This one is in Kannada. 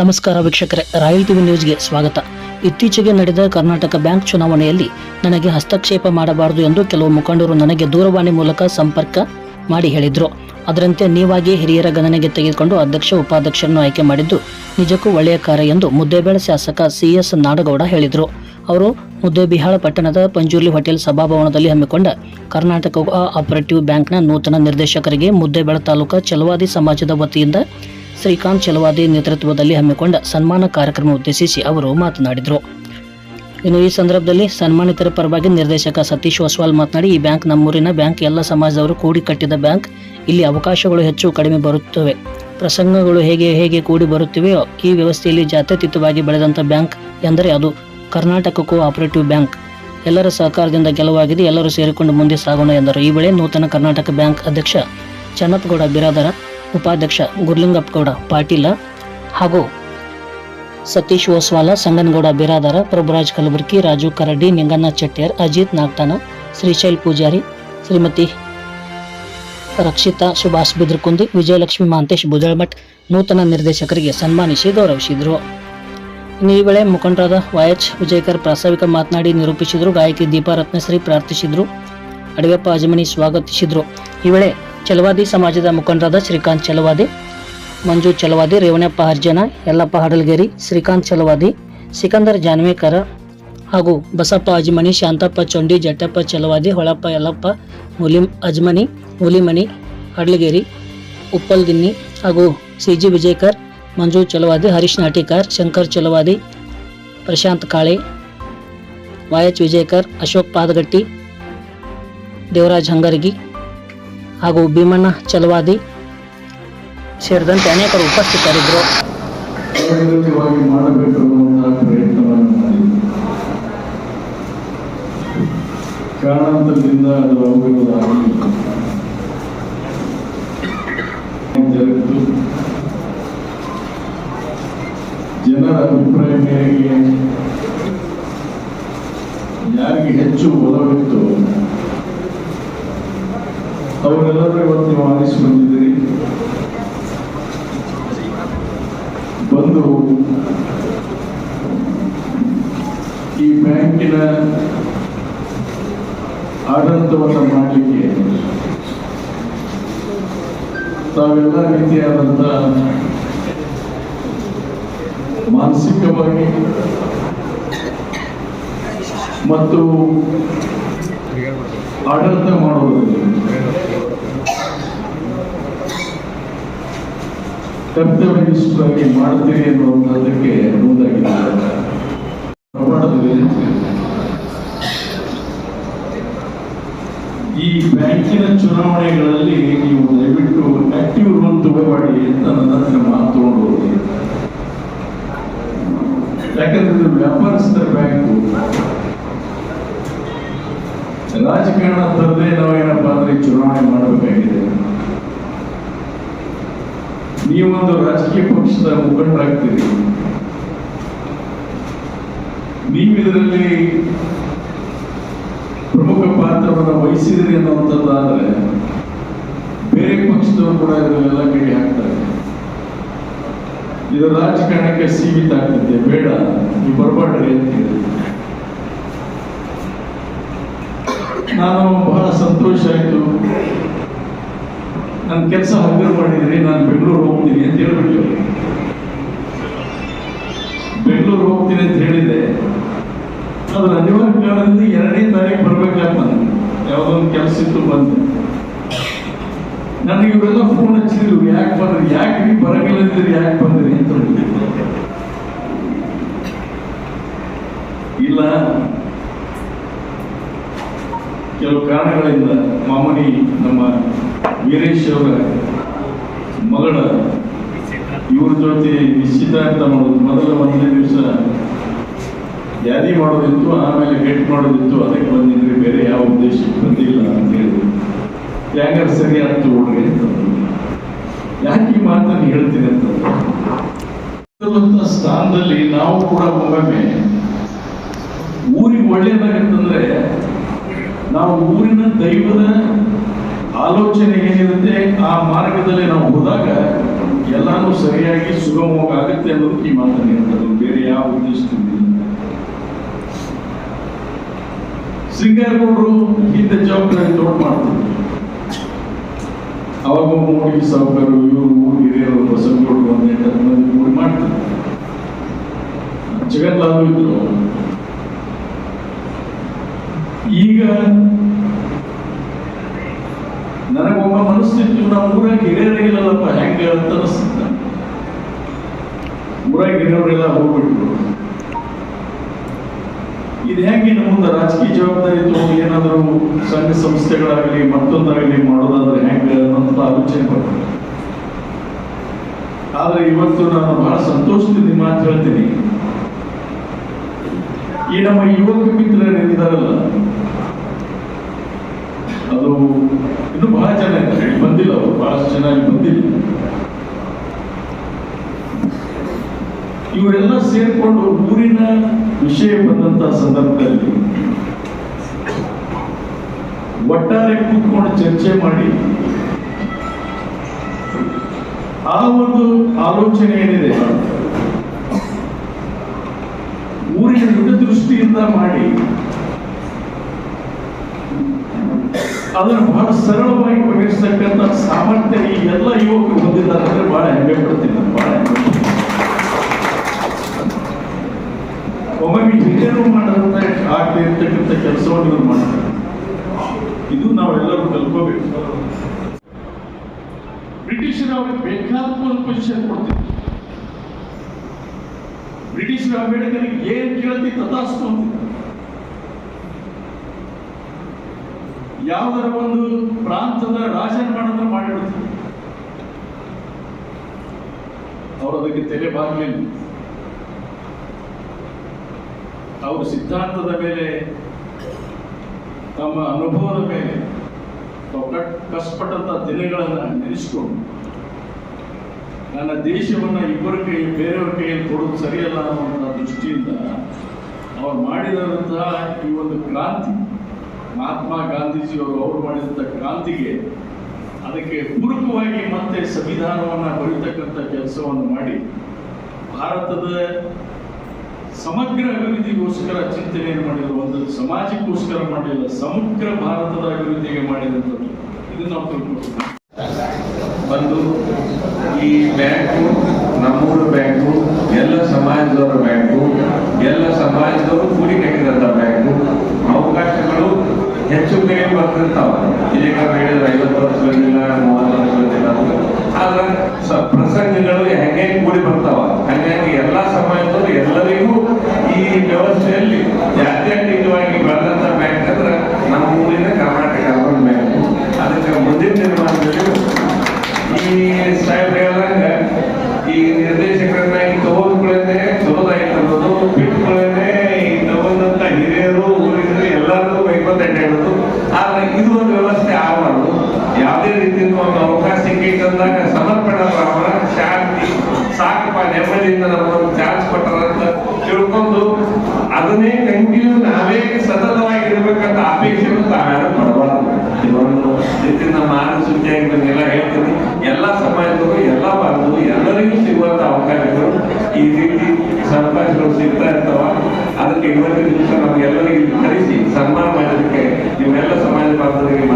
ನಮಸ್ಕಾರ ವೀಕ್ಷಕರೇ, ರಾಯಲ್ ಟಿವಿ ನ್ಯೂಸ್ಗೆ ಸ್ವಾಗತ. ಇತ್ತೀಚೆಗೆ ನಡೆದ ಕರ್ನಾಟಕ ಬ್ಯಾಂಕ್ ಚುನಾವಣೆಯಲ್ಲಿ ನನಗೆ ಹಸ್ತಕ್ಷೇಪ ಮಾಡಬಾರದು ಎಂದು ಕೆಲವು ಮುಖಂಡರು ನನಗೆ ದೂರವಾಣಿ ಮೂಲಕ ಸಂಪರ್ಕ ಮಾಡಿ ಹೇಳಿದ್ರು. ಅದರಂತೆ ನೀವಾಗಿ ಹಿರಿಯರ ಗಣನೆಗೆ ತೆಗೆದುಕೊಂಡು ಅಧ್ಯಕ್ಷ, ಉಪಾಧ್ಯಕ್ಷರನ್ನು ಆಯ್ಕೆ ಮಾಡಿದ್ದು ನಿಜಕ್ಕೂ ಒಳ್ಳೆಯ ಕಾರ್ಯ ಎಂದು ಮುದ್ದೇಬೇಳೆ ಶಾಸಕ ಸಿ ಎಸ್ ನಾಡಗೌಡ ಹೇಳಿದರು. ಅವರು ಮುದ್ದೇಬಿಹಾಳ ಪಟ್ಟಣದ ಪಂಜುರ್ಲಿ ಹೋಟೆಲ್ ಸಭಾಭವನದಲ್ಲಿ ಹಮ್ಮಿಕೊಂಡ ಕರ್ನಾಟಕ ಆಪರೇಟಿವ್ ಬ್ಯಾಂಕ್ನ ನೂತನ ನಿರ್ದೇಶಕರಿಗೆ ಮುದ್ದೇಬೇಳ ತಾಲೂಕಾ ಚಲವಾದಿ ಸಮಾಜದ ವತಿಯಿಂದ ಶ್ರೀಕಾಂತ್ ಚಲವಾದಿ ನೇತೃತ್ವದಲ್ಲಿ ಹಮ್ಮಿಕೊಂಡ ಸನ್ಮಾನ ಕಾರ್ಯಕ್ರಮ ಉದ್ದೇಶಿಸಿ ಅವರು ಮಾತನಾಡಿದರು. ಇನ್ನು ಈ ಸಂದರ್ಭದಲ್ಲಿ ಸನ್ಮಾನಿತರ ಪರವಾಗಿ ನಿರ್ದೇಶಕ ಸತೀಶ್ ಒಸ್ವಾಲ್ ಮಾತನಾಡಿ, ಈ ಬ್ಯಾಂಕ್ ನಮ್ಮೂರಿನ ಬ್ಯಾಂಕ್, ಎಲ್ಲ ಸಮಾಜದವರು ಕೂಡಿ ಕಟ್ಟಿದ ಬ್ಯಾಂಕ್. ಇಲ್ಲಿ ಅವಕಾಶಗಳು ಹೆಚ್ಚು ಕಡಿಮೆ ಬರುತ್ತವೆ. ಪ್ರಸಂಗಗಳು ಹೇಗೆ ಹೇಗೆ ಕೂಡಿ ಬರುತ್ತಿವೆಯೋ, ಈ ವ್ಯವಸ್ಥೆಯಲ್ಲಿ ಜಾತ್ಯತೀತವಾಗಿ ಬೆಳೆದಂಥ ಬ್ಯಾಂಕ್ ಎಂದರೆ ಅದು ಕರ್ನಾಟಕ ಕೋ ಆಪರೇಟಿವ್ ಬ್ಯಾಂಕ್. ಎಲ್ಲರ ಸಹಕಾರದಿಂದ ಗೆಲುವಾಗಿದೆ, ಎಲ್ಲರೂ ಸೇರಿಕೊಂಡು ಮುಂದೆ ಸಾಗೋಣ ಎಂದರು. ಈ ವೇಳೆ ನೂತನ ಕರ್ನಾಟಕ ಬ್ಯಾಂಕ್ ಅಧ್ಯಕ್ಷ ಚನ್ನಪ್ಪಗೌಡ ಬಿರಾದರ ಉಪಾಧ್ಯಕ್ಷ ಗುರ್ಲಿಂಗಪ್ಪಗೌಡ ಪಾಟೀಲ ಹಾಗೂ ಸತೀಶ್ ಓಸ್ವಾಲ, ಸಂಗನಗೌಡ ಬಿರಾದಾರ, ಪ್ರಭುರಾಜ್ ಕಲಬುರ್ಗಿ, ರಾಜು ಕರಡಿ, ನಿಂಗಣ್ಣ ಚೆಟ್ಟಿಯರ್, ಅಜಿತ್ ನಾಗ್ತಾನ, ಶ್ರೀಶೈಲ್ ಪೂಜಾರಿ, ಶ್ರೀಮತಿ ರಕ್ಷಿತಾ ಸುಭಾಷ್ ಬಿದ್ರಕುಂದಿ, ವಿಜಯಲಕ್ಷ್ಮಿ ಮಹಾಂತೇಶ್ ಬುಜಳಮಠ್ ನೂತನ ನಿರ್ದೇಶಕರಿಗೆ ಸನ್ಮಾನಿಸಿ ಗೌರವಿಸಿದರು. ಈ ವೇಳೆ ಮುಖಂಡರಾದ ವೈಎಚ್ ವಿಜಯಕರ್ ಪ್ರಾಸ್ತಾವಿಕ ಮಾತನಾಡಿ ನಿರೂಪಿಸಿದರು, ಗಾಯಕಿ ದೀಪಾ ರತ್ನಶ್ರೀ ಪ್ರಾರ್ಥಿಸಿದರು ಅಡವೆಪ್ಪ ಅಜಮನಿ ಸ್ವಾಗತಿಸಿದರು. ಈ ವೇಳೆ ಚಲವಾದಿ ಸಮಾಜದ ಮುಖಂಡರಾದ ಶ್ರೀಕಾಂತ್ ಚಲವಾದಿ, ಮಂಜು ಚಲವಾದಿ ರೇವಣಪ್ಪ ಹರ್ಜನ, ಯಲ್ಲಪ್ಪ ಹಡಲ್ಗೇರಿ, ಶ್ರೀಕಾಂತ್ ಚಲವಾದಿ, ಸಿಕಂದರ್ ಜಾನ್ವೇಕರ ಹಾಗೂ ಬಸಪ್ಪ ಅಜ್ಮನಿ ಶಾಂತಪ್ಪ ಚೊಂಡಿ, ಜಟ್ಟಪ್ಪ ಚಲವಾದಿ, ಹೊಳಪ್ಪ ಯಲ್ಲಪ್ಪ, ಮುಲಿಂ ಅಜ್ಮನಿ ಹುಲಿಮನಿ ಹಡ್ಲಗೇರಿ, ಉಪ್ಪಲ್ ದಿನ್ನಿ ಹಾಗೂ C G Vijaykar, Manju Chalavadi, Harish Natikar, Shankar Chalavadi, Prashant Kale Y H Vijaykar, Ashok Padagatti, Devaraj Hangaragi ಹಾಗೂ ಭೀಮಣ್ಣ ಚಲವಾದಿ ಸೇರಿದಂತೆ ಅನೇಕರು ಉಪಸ್ಥಿತರಿದ್ದರು. ಜನರ ಅಭಿಪ್ರಾಯ ಮೇರೆಗೆ ಯಾರಿಗೆ ಹೆಚ್ಚು ಒಲವಿತ್ತು ಅವರೆಲ್ಲರೂ ಇವತ್ತು ನೀವು ಬಂದಿದ್ದೀರಿ ಬಂದು ಈ ಬ್ಯಾಂಕಿನ ಆಡಳಿತವನ್ನು ಮಾಡಲಿಕ್ಕೆ ತಾವೆಲ್ಲ ರೀತಿಯಾದಂಥ ಮಾನಸಿಕವಾಗಿ ಮತ್ತು ಆಡಳಿತ ಮಾಡುವುದರಲ್ಲಿ ಕರ್ತವ್ಯನಿಷ್ಠರಾಗಿ ಮಾಡುತ್ತೇವೆ ಅನ್ನುವಂಥದ್ದಕ್ಕೆ ಪ್ರಮಾಣದಲ್ಲಿ ಈ ಬ್ಯಾಂಕಿನ ಚುನಾವಣೆಗಳಲ್ಲಿ ನೀವು ದಯವಿಟ್ಟು ಆಕ್ಟಿವ್ ರೋಲ್ ತಗೋಬೇಡಿ ಅಂತ ನನ್ನ ಹತ್ರ ಮಾತು ತಗೊಂಡು ಯಾಕಂದ್ರೆ ಇದು ವ್ಯಾಪಾರಸ್ಥರ ಬ್ಯಾಂಕು. ರಾಜಕಾರಣ ತರದೇ ನಾವೇನಪ್ಪ ಅಂದ್ರೆ ಚುನಾವಣೆ ಮಾಡಬೇಕಾಗಿದೆ. ನೀವೊಂದು ರಾಜಕೀಯ ಪಕ್ಷದ ಮುಖಂಡರಾಗ್ತೀರಿ. ನೀವು ಇದರಲ್ಲಿ ಪ್ರಮುಖ ಪಾತ್ರವನ್ನು ವಹಿಸಿದ್ರಿ ಅನ್ನುವಂಥದ್ದಾದರೆ ಬೇರೆ ಪಕ್ಷದವರು ಕೂಡ ಇದರಲ್ಲೆಲ್ಲ ಕಡೆ ಹಾಕ್ತಾರೆ. ಇದು ರಾಜಕಾರಣಕ್ಕೆ ಸೀಮಿತ ಆಗ್ತದೆ, ಬೇಡ, ನೀವು ಬರಬಾರ್ದ್ರಿ ಅಂತ ಹೇಳಿ. ನಾನು ಬಹಳ ಸಂತೋಷ ಆಯಿತು. ನನ್ನ ಕೆಲಸ ಹಗ್ಗರು ಮಾಡಿದ್ರಿ ನಾನು ಬೆಂಗಳೂರು ಹೋಗ್ತೀನಿ ಅಂತ ಹೇಳ್ಬಿಟ್ಟು ಬೆಂಗಳೂರು ಹೋಗ್ತೀನಿ ಅಂತ ಹೇಳಿದೆ ಅದು ಅನಿವಾರ್ಯ ಕಾರಣದಿಂದ ಎರಡನೇ ತಾರೀಕು ಬರ್ಬೇಕಾಗ್ತದೆ ನನಗೆ. ಯಾವುದೋ ಒಂದು ಕೆಲಸ ಇತ್ತು ಬಂದೆ. ನನಗೆ ಇವರೆಲ್ಲ ಫೋನ್ ಹಚ್ಚಿದ್ರು, ಯಾಕೆ ಬಂದ್ರಿ? ಯಾಕೆ ನೀವು ಬರಂಗಿಲ್ಲ ಅಂತೀರಿ ಯಾಕೆ ಬಂದ್ರಿ ಅಂತ. ಇಲ್ಲ ಕೆಲವು ಕಾರಣಗಳಿಂದ ಮಾಮೂಲಿ ನಮ್ಮ ವೀರೇಶ್ ಅವರ ಮಗಳ ಇವ್ರ ಜೊತೆ ನಿಶ್ಚಿತಾರ್ಥ ಮಾಡೋದು. ಮೊದಲ ಒಂದನೇ ದಿವಸ ಯಾದಿ ಮಾಡೋದಿತ್ತು, ಆಮೇಲೆ ಗೇಟ್ ಮಾಡೋದಿತ್ತು. ಅದಕ್ಕೆ ಬಂದಿದ್ರೆ ಬೇರೆ ಯಾವ ಉದ್ದೇಶಕ್ಕೆ ಬಂದಿಲ್ಲ ಅಂತ ಹೇಳಿದ್ರು ಯಾಕಂದ್ರೆ ಸರಿ ಆಯ್ತು ನೋಡ್ರಿ ಅಂತ ಯಾಕೆ ಈ ಮಾತನ್ನು ಹೇಳ್ತೀನಿ ಅಂತ ಸ್ಥಾನದಲ್ಲಿ ನಾವು ಕೂಡ ಒಮ್ಮೊಮ್ಮೆ ಊರಿಗೆ ಒಳ್ಳೇದಾಗತ್ತಂದ್ರೆ ನಾವು ಊರಿನ ದೈವದ ಆಲೋಚನೆ ಏನಿರುತ್ತೆ ಆ ಮಾರ್ಗದಲ್ಲಿ ನಾವು ಹೋದಾಗ ಎಲ್ಲಾನು ಸರಿಯಾಗಿ ಸುಗಮವಾಗಿ ಆಗುತ್ತೆ ಅನ್ನೋದು ಈ ಮಾತನ್ನು ಹೇಳ್ತಾರೆ. ಬೇರೆ ಯಾವ ಉದ್ದೇಶದಿಂದ ಸಿಂಗಾರಗೌಡರು ಹಿಂದೆ ಜವಾಬ್ದಾರಿ ತೋಟ ಮಾಡ್ತಿದ್ರು. ಅವಾಗ ಮೋಡಿ ಸಾಹುಕಾರರು ಇವರು ಹಿರಿಯರು ಬಸವಗೌಡರು ಅಂತ ಎಂಟತ್ತು ಮಾಡ್ತಾರೆ ಜಗನ್ನಾಥು ಇದ್ರು. ಈಗ ನನಗೊಬ್ಬ ಮನಸ್ಸಿತ್ತು ನಾವು ಊರಾಗ ಹಿರಿಯರೇ ಇಲ್ಲಲ್ಲಪ್ಪ, ಹೆಂಗ ಅಂತ ಅನಿಸ್ತಿದ್ದ ಊರಾಗ ಹಿರಿಯವರೆಲ್ಲ ಹೋಗ್ಬಿಟ್ರು. ಇದು ಹೆಂಗೆ ಇನ್ನು ಮುಂದೆ ರಾಜಕೀಯ ಜವಾಬ್ದಾರಿ ತಗೊಂಡು ಏನಾದರೂ ಸಂಘ ಸಂಸ್ಥೆಗಳಾಗಲಿ, ಮತ್ತೊಂದಾಗಲಿ ಮಾಡೋದಾದ್ರೆ ಹೆಂಗೆ ಅನ್ನೋಂಥ ಆಲೋಚನೆ ಬರ್ತದೆ ಆದ್ರೆ ಇವತ್ತು ನಾನು ಬಹಳ ಸಂತೋಷದಿಂದ ಮಾತು ಹೇಳ್ತೀನಿ. ಈ ನಮ್ಮ ಯುವಕ ಮಿತ್ರರಿದ್ದಾರಲ್ಲ ಅದು ಇನ್ನು ಬಹಳ ಜನ ಬಂದಿಲ್ಲ ಅವರು. ಬಹಳಷ್ಟು ಜನ ಬಂದಿಲ್ಲ. ಇವರೆಲ್ಲ ಸೇರ್ಕೊಂಡು ಊರಿನ ವಿಷಯ ಬಂದಂತ ಸಂದರ್ಭದಲ್ಲಿ ಒಟ್ಟಾರೆ ಕೂತ್ಕೊಂಡು ಚರ್ಚೆ ಮಾಡಿ ಆ ಒಂದು ಆಲೋಚನೆ ಏನಿದೆ? ಊರಿನ ದೃಷ್ಟಿಯಿಂದ ಮಾಡಿ ಅದನ್ನು ಬಹಳ ಸರಳವಾಗಿ ಬಗೆಹರಿಸ್ತಕ್ಕಂಥ ಸಾಮರ್ಥ್ಯ ಈ ಎಲ್ಲ ಯುವಕರು ಹೊಂದಿದ್ದಾರೆ. ಅಂದ್ರೆ ಬಹಳ ಹೆಮ್ಮೆ ಪಡ್ತೀನಿ ನಾನು, ಬಹಳ. ಒಮ್ಮೊಮ್ಮೆ ಹಿರಿಯರು ಮಾಡದಂತ ಆಗದೆ ಇರ್ತಕ್ಕಂಥ ಕೆಲಸವನ್ನು ಇವರು ಮಾಡ್ತಾರೆ. ಇದು ನಾವೆಲ್ಲರೂ ಕಲ್ಕೋಬೇಕು ಬ್ರಿಟಿಷರು ಅವ್ರಿಗೆ ಬೇಕಾದ ಒಂದು ಪೊಸಿಷನ್ ಕೊಡ್ತಿದ್ರು. ಬ್ರಿಟಿಷರು ಅಂಬೇಡ್ಕರ್ಗೆ ಏನ್ ಕೇಳ್ತಿ ತಥಾಸ್ತು ಅಂತಿದ್ರು. ಯಾವುದರ ಒಂದು ಪ್ರಾಂತದ ರಾಜನ ಮಾಡಿದ್ರೆ ಮಾಡಿಬಿಡ್ತಿದ್ರು ಅವರು ಅದಕ್ಕೆ ತೆಲೆ ಬಾಗಲಿಲ್ಲ. ಅವರು ಸಿದ್ಧಾಂತದ ಮೇಲೆ, ತಮ್ಮ ಅನುಭವದ ಮೇಲೆ ಕಷ್ಟಪಟ್ಟಂತ ದಿನಗಳನ್ನು ನೆನೆಸ್ಕೊಂಡು, ನನ್ನ ದೇಶವನ್ನು ಇಬ್ಬರ ಕೈ, ಬೇರೆಯವ್ರ ಕೈಯಲ್ಲಿ ಕೊಡೋದು ಸರಿಯಲ್ಲ ಅನ್ನುವಂಥ ದೃಷ್ಟಿಯಿಂದ ಅವ್ರು ಮಾಡಿದಂತಹ ಈ ಒಂದು ಕ್ರಾಂತಿ ಮಹಾತ್ಮ ಗಾಂಧೀಜಿಯವರು ಅವರು ಮಾಡಿದಂಥ ಕ್ರಾಂತಿಗೆ ಅದಕ್ಕೆ ಪೂರಕವಾಗಿ ಮತ್ತೆ ಸಂವಿಧಾನವನ್ನ ಬರೀತಕ್ಕಂಥ ಕೆಲಸವನ್ನು ಮಾಡಿ ಭಾರತದ ಸಮಗ್ರ ಅಭಿವೃದ್ಧಿಗೋಸ್ಕರ ಚಿಂತನೆಯನ್ನು ಮಾಡಿದ್ರು ಒಂದು ಸಮಾಜಕ್ಕೋಸ್ಕರ ಮಾಡಿಲ್ಲ ಸಮಗ್ರ ಭಾರತದ ಅಭಿವೃದ್ಧಿಗೆ ಮಾಡಿದಂಥದ್ದು. ಇದು ನಾವು ತಿಳ್ಕೊಳ್ತೀವಿ. ಬಂದು ಈ ಬ್ಯಾಂಕು, ನಮ್ಮೂರ ಬ್ಯಾಂಕು, ಎಲ್ಲ ಸಮಾಜದವರ ಬ್ಯಾಂಕು, ಎಲ್ಲ ಸಮಾಜದವರು ಕೂಡಿ ಕಟ್ಟಿದಂಥ ಬ್ಯಾಂಕು. ಹೆಚ್ಚು ಕಡಿಮೆ ಬರ್ತಿರ್ತಾವ ಇದೀಗ ಹೇಳಿದ್ರೆ ಐವತ್ತು ವರ್ಷಗಳಿಲ್ಲ ಮೂವತ್ತು ವರ್ಷಗಳಿಲ್ಲ ಆದ್ರೆ ಸ ಪ್ರಸಂಗಗಳು ಹೆಂಗೆ ಕೂಡಿ ಬರ್ತಾವ? ಹಂಗಾಗಿ ಎಲ್ಲಾ ಸಮಯದಲ್ಲೂ ಎಲ್ಲರಿಗೂ ಆದ್ರೆ ಇದು ಒಂದು ವ್ಯವಸ್ಥೆ ಆಗಬಾರ್ದು. ಯಾವುದೇ ರೀತಿ ಒಂದು ಅವಕಾಶ ಸಿಕ್ಕಿತ್ತಂದಾಗ ಸಮರ್ಪಣಾ ಭಾವ ಶಾಂತಿ, ಸಾಕಪ್ಪ ನೆಮ್ಮದಿಯಿಂದ ನಮಗೊಂದು ಚಾನ್ಸ್ ಕೊಟ್ಟರ ಅಂತ ತಿಳ್ಕೊಂಡು ಅದನ್ನೇ ಕಂಟಿನ್ಯೂ ನಾವೇ ಸತತವಾಗಿರ್ಬೇಕಂತ ಅಪೇಕ್ಷೆಯನ್ನು ತಾವ್ಯಾರು ಪಡಬಾರ್ದು. ಇದೊಂದು ರೀತಿ ನಮ್ಮ ಮಾನಸಿಕೆಯಾಗಿ ಎಲ್ಲ ಹೇಳ್ತೀನಿ. ಎಲ್ಲ ಸಮಾಜದವರು ಎಲ್ಲ ಭಾರತರು ಎಲ್ಲರಿಗೂ ಸಿಗುವಂತ ಅವಕಾಶಗಳು ಈ ರೀತಿ ಅವಕಾಶಗಳು ಸಿಗ್ತಾ ಇರ್ತಾವ. ಅದಕ್ಕೆ ಇವತ್ತಿನ ದಿವಸ ನಾವು ಎಲ್ಲರಿಗೂ ಕರೆಸಿ ಸನ್ಮಾನ ಮಾಡೋದಕ್ಕೆ ನಿಮ್ಮೆಲ್ಲ ಸಮಾಜ ಬಾಂಧವರಿಗೆ